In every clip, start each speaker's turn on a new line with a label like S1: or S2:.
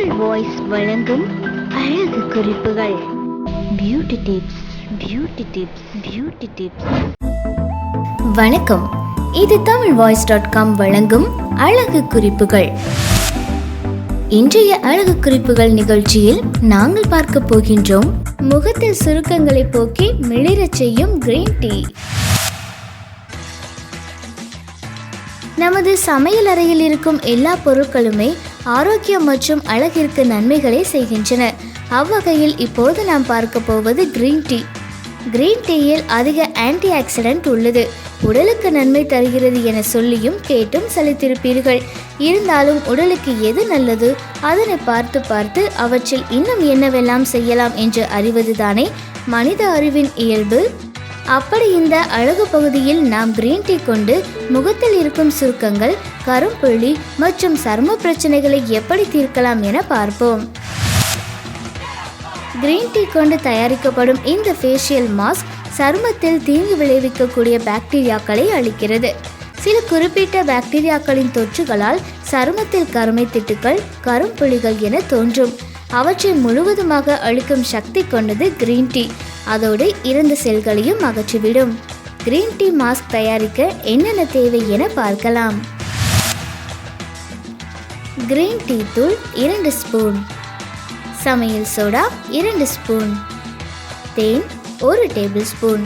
S1: Tamil voice வழங்கும் அழகு குறிப்புகள். Beauty tips beauty tips beauty tips வணக்கம். இது தமிழ் வாய்ஸ் டாட் காம் வழங்கும் அழகு குறிப்புகள். இன்றைய அழகு குறிப்புகள் நிகழ்ச்சியில் நாங்கள் பார்க்க போகின்றோம் முகத்தில் சுருக்கங்களை போக்கி மிளிரச் செய்யும் கிரீன் டீ நமது சமையல் அறையில் இருக்கும் எல்லா பொருட்களுமே ஆரோக்கியம் மற்றும் அழகிற்கு நன்மைகளை செய்கின்றன. அவ்வகையில் இப்போது நாம் பார்க்க போவது கிரீன் டீ கிரீன் டீயில் அதிக ஆன்டி ஆக்சிடென்ட் உள்ளது. உடலுக்கு நன்மை தருகிறது என சொல்லியும் கேட்டும் செலுத்திருப்பீர்கள் இருந்தாலும் உடலுக்கு எது நல்லது? அதனை பார்த்து பார்த்து அவற்றில் இன்னும் என்னவெல்லாம் செய்யலாம் என்று அறிவதுதானே? மனித அறிவின் இயல்பு? அப்படி இந்த அழகு பகுதியில் நாம் கிரீன் டீ கொண்டு முகத்தில் இருக்கும் சுருக்கங்கள் கரும்புள்ளி மற்றும் சரும பிரச்சனைகளை எப்படி தீர்க்கலாம் என பார்ப்போம். கிரீன் டீ கொண்டு தயாரிக்கப்படும் இந்த ஃபேஷியல் மாஸ்க் சருமத்தில் தீங்கு விளைவிக்கக்கூடிய பாக்டீரியாக்களை அளிக்கிறது. சில குறிப்பிட்ட பாக்டீரியாக்களின் தொற்றுகளால் சருமத்தில் கருமை திட்டுக்கள் கரும்புள்ளிகள் என தோன்றும். அவற்றை முழுவதுமாக அழிக்கும் சக்தி கொண்டது கிரீன் டீ அதோடு இறந்த செல்களையும் அகற்றிவிடும். கிரீன் டீ மாஸ்க் தயாரிக்க என்னென்ன தேவை என பார்க்கலாம். கிரீன் டீ தூள் இரண்டு ஸ்பூன். சமையல் சோடா இரண்டு ஸ்பூன். தேன் ஒரு டேபிள் ஸ்பூன்.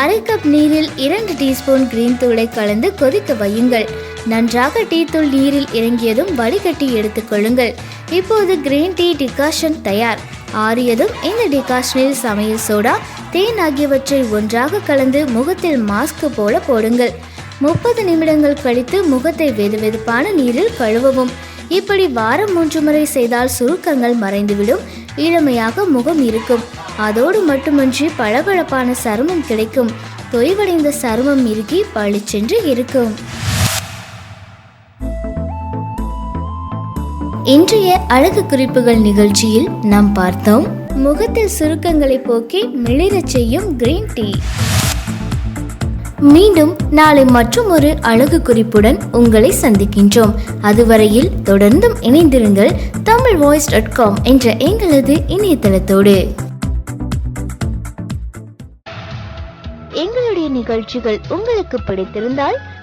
S1: அரை கப் நீரில் இரண்டு டீஸ்பூன் கிரீன் தூளை கலந்து கொதிக்க வையுங்கள். நன்றாக டீ தூள் நீரில் இறங்கியதும் வடிகட்டி எடுத்துக்கொள்ளுங்கள் இப்போது கிரீன் டீ டிகாஷன் தயார். ஆறியதும் இந்த டிகாஷனில் சமையல் சோடா தேன் ஆகியவற்றை ஒன்றாக கலந்து முகத்தில் மாஸ்க் போல போடுங்கள். முப்பது நிமிடங்கள் கழித்து முகத்தை வெதுவெதுப்பான நீரில் கழுவவும். இப்படி வாரம் மூன்று முறை செய்தால் சுருக்கங்கள் மறைந்துவிடும். இளமையாக முகம் இருக்கும். அதோடு மட்டுமின்றி பளபளப்பான சருமம் கிடைக்கும். தொய்வடைந்த சருமம் இறுகி பளிச்சென்று இருக்கும். இன்றைய அழகு குறிப்புகள் நிகழ்ச்சியில் நாம் பார்த்தோம் முகத்தில் சுருக்கங்களை போக்கி மிளிரச் செய்யும் கிரீன் டீ மீண்டும் நாளை மற்றும் ஒரு அழகு குறிப்புடன் உங்களை சந்திக்கின்றோம். அதுவரையில் தொடர்ந்தும் இணைந்திருங்கள் தமிழ் வாய்ஸ் டாட் காம் என்ற எங்களது இணையதளத்தோடு. எங்களுடைய நிகழ்ச்சிகள் உங்களுக்கு பிடித்திருந்தால்